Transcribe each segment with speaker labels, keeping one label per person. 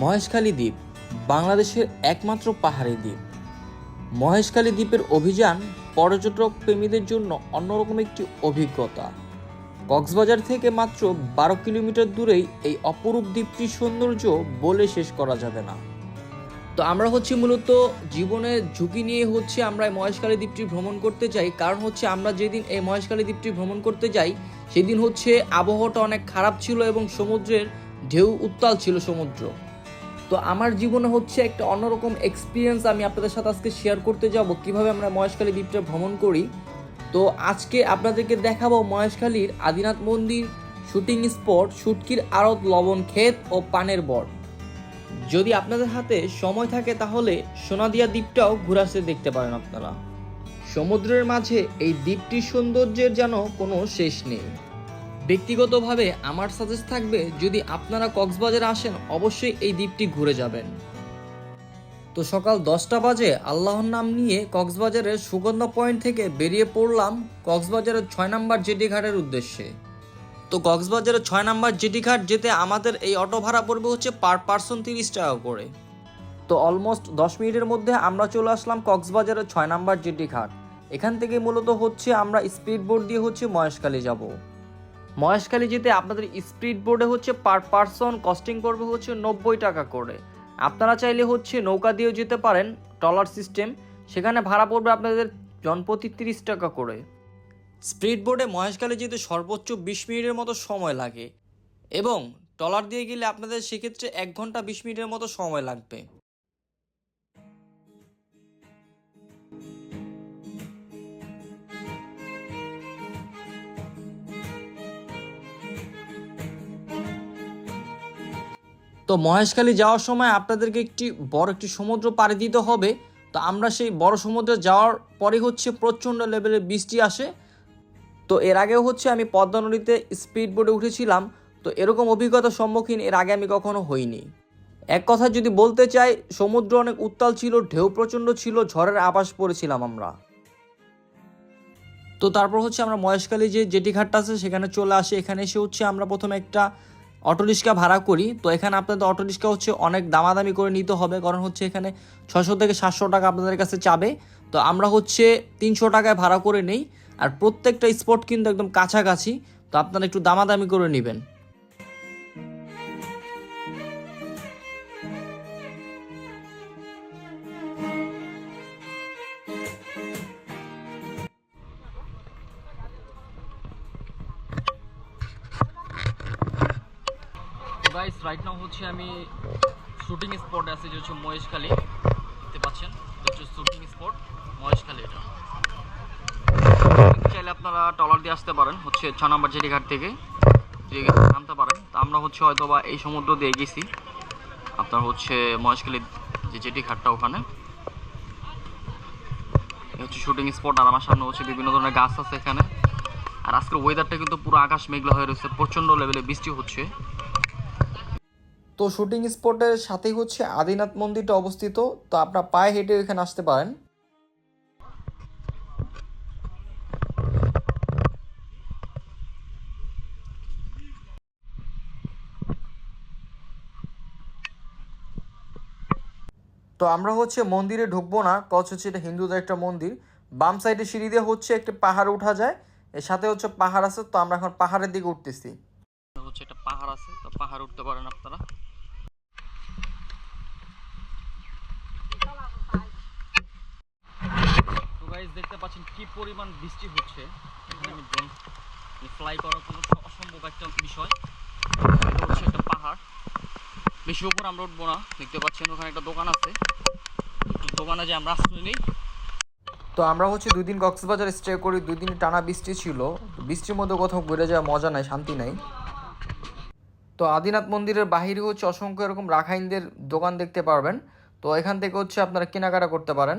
Speaker 1: মহেশখালী দ্বীপ বাংলাদেশের একমাত্র পাহাড়ি দ্বীপ। মহেশখালী দ্বীপের অভিযান পর্যটক প্রেমীদের জন্য অন্যরকম একটি অভিজ্ঞতা। কক্সবাজার থেকে মাত্র বারো কিলোমিটার দূরেই এই অপরূপ দ্বীপটির সৌন্দর্য বলে শেষ করা যাবে না। তো আমরা হচ্ছে মূলত জীবনের ঝুঁকি নিয়ে হচ্ছে আমরা মহেশখালী দ্বীপটি ভ্রমণ করতে চাই। কারণ হচ্ছে আমরা যেদিন এই মহেশখালী দ্বীপটি ভ্রমণ করতে যাই, সেদিন হচ্ছে আবহাওয়াটা অনেক খারাপ ছিল এবং সমুদ্রের ঢেউ উত্তাল ছিল সমুদ্র। তো আমার জীবনে হচ্ছে একটা অন্যরকম এক্সপিরিয়েন্স আমি আপনাদের সাথে আজকে শেয়ার করতে যাব। কীভাবে আমরা মহেশখালী দ্বীপটা ভ্রমণ করি। তো আজকে আপনাদেরকে দেখাবো মহেশখালীর আদিনাথ মন্দির শুটিং স্পট শুটকির আড়ত লবণ ক্ষেত ও পানের বট। যদি আপনাদের হাতে সময় থাকে তাহলে সোনাদিয়া দ্বীপটাও ঘুরাতে দেখতে পারেন আপনারা। সমুদ্রের মাঝে এই দ্বীপটির সৌন্দর্যের যেন কোনো শেষ নেই। ব্যক্তিগতভাবে আমার সাজেস্ট থাকবে, যদি আপনারা কক্সবাজারে আসেন, অবশ্যই এই দ্বীপটি ঘুরে যাবেন। তো সকাল দশটা বাজে আল্লাহর নাম নিয়ে কক্সবাজারের সুগন্ধা পয়েন্ট থেকে বেরিয়ে পড়লাম কক্সবাজারের ছয় নম্বর জেটি ঘাটের উদ্দেশ্যে। তো কক্সবাজারের ছয় নম্বর জেটি ঘাট যেতে আমাদের এই অটো ভাড়া পড়বে হচ্ছে পার পার্সন তিরিশ টাকা করে। তো অলমোস্ট দশ মিনিটের মধ্যে আমরা চলে আসলাম কক্সবাজারের ছয় নম্বর জেটি ঘাট এখান থেকে মূলত হচ্ছে আমরা স্পিড বোট দিয়ে হচ্ছে মহেশখালী যাব। মহেশখালী যেতে আপনাদের স্পিড বোর্ডে হচ্ছে পার পার্সন, কস্টিং পড়বে হচ্ছে নব্বই টাকা করে। আপনারা চাইলে হচ্ছে নৌকা দিয়েও যেতে পারেন, ট্রলার সিস্টেম। সেখানে ভাড়া পড়বে আপনাদের জনপ্রতি তিরিশ টাকা করে। স্পিড বোর্ডে মহেশখালী যেতে সর্বোচ্চ বিশ মিনিটের মতো সময় লাগে এবং ট্রলার দিয়ে গেলে আপনাদের সেক্ষেত্রে এক ঘণ্টা বিশ মিনিটের মতো সময় লাগবে। তো মহেশখালী যাওয়ার সময় আপনাদেরকে একটি বড় একটি সমুদ্র পাড়ি দিতে হবে। তো আমরা সেই বড় সমুদ্রে যাওয়ার পরে হচ্ছে প্রচণ্ড লেভেলের বৃষ্টি আসে। তো এর আগেও হচ্ছে আমি পদ্মা নদীতে স্পিড বোটে উঠেছিলাম। তো এরকম অভিজ্ঞতার সম্মুখীন এর আগে আমি কখনো হইনি। এক কথা যদি বলতে চাই, সমুদ্র অনেক উত্তাল ছিল, ঢেউ প্রচণ্ড ছিল, ঝড়ের আবাস পড়েছিলাম আমরা। তো তারপর হচ্ছে আমরা মহেশখালী যে জেটি ঘাটটা আছে সেখানে চলে আসি। এখানে এসে হচ্ছে আমরা প্রথমে একটা অটো রিক্সা ভাড়া করি, তো এখানে আপনাদের অটোরিক্সা হচ্ছে অনেক দামাদামি করে নিতে হবে। কারণ হচ্ছে এখানে ছশো থেকে সাতশো টাকা আপনাদের কাছে চাবে। তো আমরা হচ্ছে তিনশো টাকায় ভাড়া করে নেই। আর প্রত্যেকটা স্পট কিন্তু একদম কাছাকাছি। তো আপনারা একটু দামাদামি করে নেবেন। গাইস রাইট নাও হচ্ছে আমি শুটিং স্পটে আছি, যে হচ্ছে মহেশখালী দেখতে পাচ্ছেন? হচ্ছে শুটিং স্পট মহেশখালী এটা। চাইলে আপনারা ট্রলার দিয়ে আসতে পারেন, হচ্ছে ছ নম্বর জেটি ঘাট থেকে নামতে পারেন। তা আমরা হচ্ছে হয়তো বা এই সমুদ্র দিয়ে গেছি আপনার হচ্ছে মহেশখালী যে জেটি ঘাটটা ওখানে হচ্ছে শুটিং স্পট আর আমার সামনে হচ্ছে বিভিন্ন ধরনের গাছ আছে এখানে। আর আজকের ওয়েদারটা কিন্তু পুরো আকাশ মেঘলা হয়ে রয়েছে। প্রচণ্ড লেভেলে বৃষ্টি হচ্ছে। তো শুটিং স্পটের সাথেই হচ্ছে আদিনাথ মন্দিরটা অবস্থিত। তো আপনার পায়ে হেঁটে এখানে আসতে পারেন। তো আমরা হচ্ছে মন্দিরে ঢুকবো না কচ হচ্ছে এটা হিন্দুদের একটা মন্দির। বাম সাইডে সিঁড়ি দিয়ে হচ্ছে একটা পাহাড় ওঠা যায়, এর সাথে হচ্ছে পাহাড় আছে, তো আমরা এখন পাহাড়ের দিকে উঠতেছি। হচ্ছে একটা পাহাড় আছে, তো পাহাড় উঠতে পারেন আপনারা তো গাইজ দেখতে পাচ্ছেন কি পরিমাণ বৃষ্টি হচ্ছে? এখানে আমি ড্রোন ফ্লাই করা কোনো অসম্ভব একটা বিষয়। এটা হচ্ছে একটা পাহাড়। বেশি উপর আমরা উঠবো না। দেখতে পাচ্ছেন ওখানে একটা দোকান আছে। দোকানে যে আমরা আশ্রয় নিই। তো আমরা হচ্ছে দুই দিন কক্সবাজার স্টে করি। দুই দিন টানা বৃষ্টি ছিল। বৃষ্টির মধ্যে কোথাও ঘুরে যাওয়া মজা নাই, শান্তি নাই। তো আদিনাথ মন্দিরের বাহিরে হচ্ছে অসংখ্য এরকম রাখাইনদের দোকান দেখতে পারবেন। তো এখান থেকে হচ্ছে আপনারা কেনাকাটা করতে পারেন।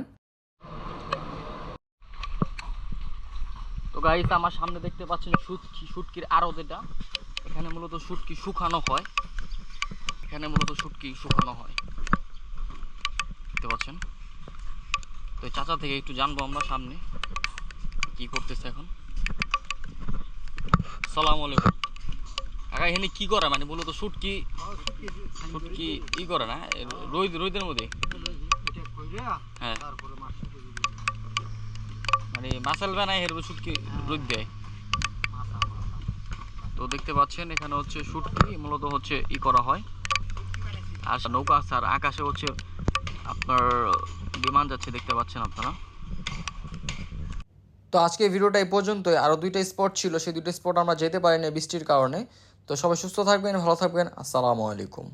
Speaker 1: তো গাইস আমার সামনে দেখতে পাচ্ছেন শুটকি শুটকির আরও যেটা এখানে মূলত শুটকি শুকানো হয়। এখানে মূলত শুটকি শুকানো হয়। দেখতে পাচ্ছেন? তো চাচা থেকে একটু জানব আমরা সামনে কি করতেছে এখন। সালাম আলাইকুম।
Speaker 2: কাকা, এখানে কি করে? মানে মূলত তো শুটকি শুটকি ই করে না? রোদ, রোদের মধ্যে? হ্যাঁ মানে মাসাল বানায় হেরবে শুটকি রোদ দেয়। তো দেখতে পাচ্ছেন, এখানে হচ্ছে শুটকি মূলত হচ্ছে ই করা হয়। আর নৌকা আছে, আর আকাশে হচ্ছে আপনার বিমান যাচ্ছে, দেখতে পাচ্ছেন আপনারা।
Speaker 1: তো আজকে ভিডিওটা এই পর্যন্তই। আরও দুইটা স্পট ছিল, সেই দুইটা স্পট আমরা যেতে পারিনি বৃষ্টির কারণে। তো সবাই সুস্থ থাকবেন, ভালো থাকবেন। আসসালামু আলাইকুম।